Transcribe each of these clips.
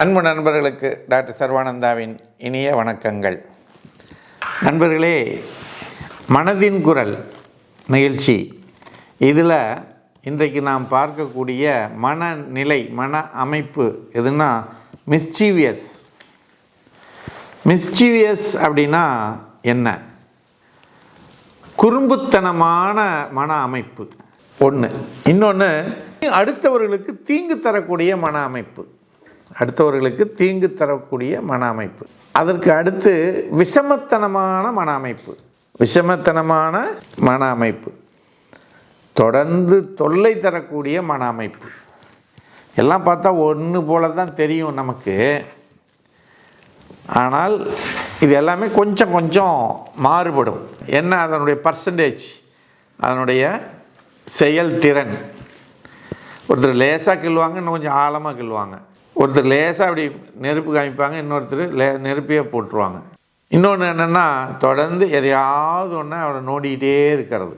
அன்பு நண்பர்களுக்கு டாக்டர் சர்வானந்தாவின் இனிய வணக்கங்கள். நண்பர்களே மனதின் குரல் நிகழ்ச்சி. இதில் இன்றைக்கு நாம் பார்க்கக்கூடிய மனநிலை மன அமைப்பு எதுனா மிஸ்சீவியஸ் மிஸ்சீவியஸ் அப்படின்னா என்ன? குறும்புத்தனமான மன அமைப்பு ஒன்று இன்னொன்று அடுத்தவர்களுக்கு தீங்கு தரக்கூடிய மன அமைப்பு. அடுத்தவர்களுக்கு தீங்கு தரக்கூடிய மன அமைப்பு அதற்கு அடுத்து விஷமத்தனமான மன அமைப்பு விஷமத்தனமான மன அமைப்பு தொடர்ந்து தொல்லை தரக்கூடிய மன அமைப்பு எல்லாம் பார்த்தா ஒன்று போல தான் தெரியும் நமக்கு. ஆனால் இது எல்லாமே கொஞ்சம் கொஞ்சம் மாறுபடும். என்ன? அதனுடைய பர்சன்டேஜ் அதனுடைய செயல்திறன். ஒருத்தர் லேசாக கிள்ளுவாங்க இன்னும் கொஞ்சம் ஆழமாக கிள்ளுவாங்க. ஒருத்தர் லேசாக அப்படி நெருப்பு காமிப்பாங்க இன்னொருத்தர் லே நெருப்பையே போட்டுருவாங்க. இன்னொன்று என்னென்னா தொடர்ந்து எதையாவது ஒன்று அவரை நோண்டிக்கிட்டே இருக்கிறது.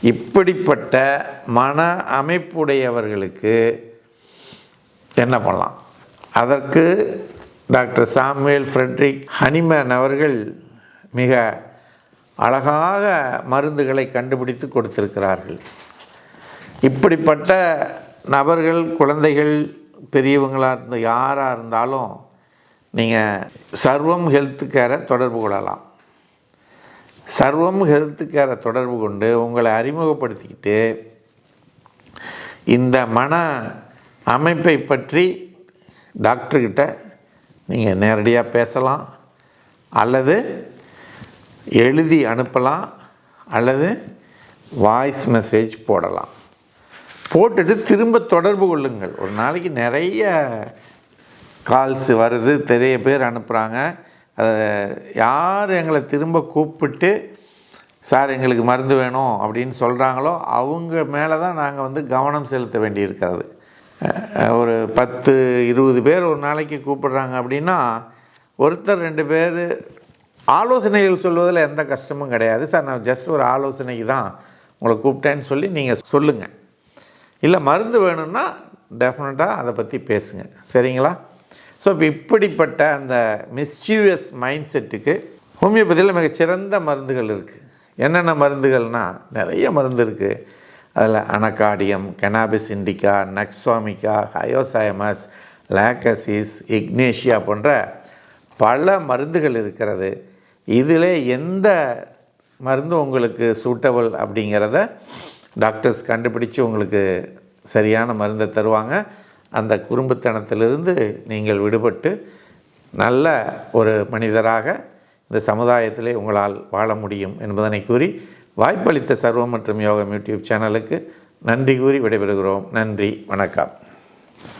இப்படிப்பட்ட மன அமைப்புடையவர்களுக்கு என்ன பண்ணலாம்? அதற்கு டாக்டர் சாமுவேல் ஃப்ரெட்ரிக் ஹனிமேன் அவர்கள் மிக அழகாக மருந்துகளை கண்டுபிடித்து கொடுத்திருக்கிறார்கள். இப்படிப்பட்ட நபர்கள் குழந்தைகள் பெரியவங்களாக இருந்த யாராக இருந்தாலும் நீங்கள் சர்வம் ஹெல்த்து கேரை தொடர்பு கொள்ளலாம். சர்வம் ஹெல்த்து கேரை தொடர்பு கொண்டு உங்களை அறிமுகப்படுத்திக்கிட்டு இந்த மன அமைப்பை பற்றி டாக்டர்கிட்ட நீங்கள் நேரடியாக பேசலாம். அல்லது எழுதி அனுப்பலாம். அல்லது வாய்ஸ் மெசேஜ் போடலாம். போட்டுட்டு திரும்ப தொடர்பு கொள்ளுங்கள். ஒரு நாளைக்கு நிறைய கால்ஸ் வருது நிறைய பேர் அனுப்புகிறாங்க அதை யார் எங்களை திரும்ப கூப்பிட்டு சார் எங்களுக்கு மருந்து வேணும் அப்படின்னு சொல்கிறாங்களோ அவங்க மேலே தான் நாங்கள் வந்து கவனம் செலுத்த வேண்டியிருக்கிறது. ஒரு பத்து இருபது பேர் ஒரு நாளைக்கு கூப்பிடுறாங்க அப்படின்னா ஒருத்தர் ரெண்டு பேர் ஆலோசனைகள் சொல்வதில் எந்த கஷ்டமும் கிடையாது. சார் நான் ஜஸ்ட் ஒரு ஆலோசனைக்கு தான் உங்களை கூப்பிட்டேன்னு சொல்லி நீங்கள் சொல்லுங்கள் இல்லை மருந்து வேணும்னா டெஃபினட்டாக அதை பற்றி பேசுங்க. சரிங்களா? ஸோ இப்போ இப்படிப்பட்ட அந்த மிஸ்சீவியஸ் மைண்ட் செட்டுக்கு ஹோமியோபதியில் மிகச்சிறந்த மருந்துகள் இருக்குது என்னென்ன மருந்துகள்னால் நிறைய மருந்து இருக்குது அதில் anacardium cannabis indica nux vomica hyoscyamus lachesis ignatia போன்ற பல மருந்துகள் இருக்கிறது. இதில் எந்த மருந்து உங்களுக்கு சூட்டபிள் அப்படிங்கிறத டாக்டர்ஸ் கண்டுபிடிச்சு உங்களுக்கு சரியான மருந்தை தருவாங்க. அந்த குறும்புத்தனத்திலிருந்து நீங்கள் விடுபட்டு நல்ல ஒரு மனிதராக இந்த சமுதாயத்திலே உங்களால் வாழ முடியும் என்பதனை கூறி வாய்ப்பளித்த சர்வம் மற்றும் யோகம் யூடியூப் சேனலுக்கு நன்றி கூறி விடைபெறுகிறோம். நன்றி. வணக்கம்.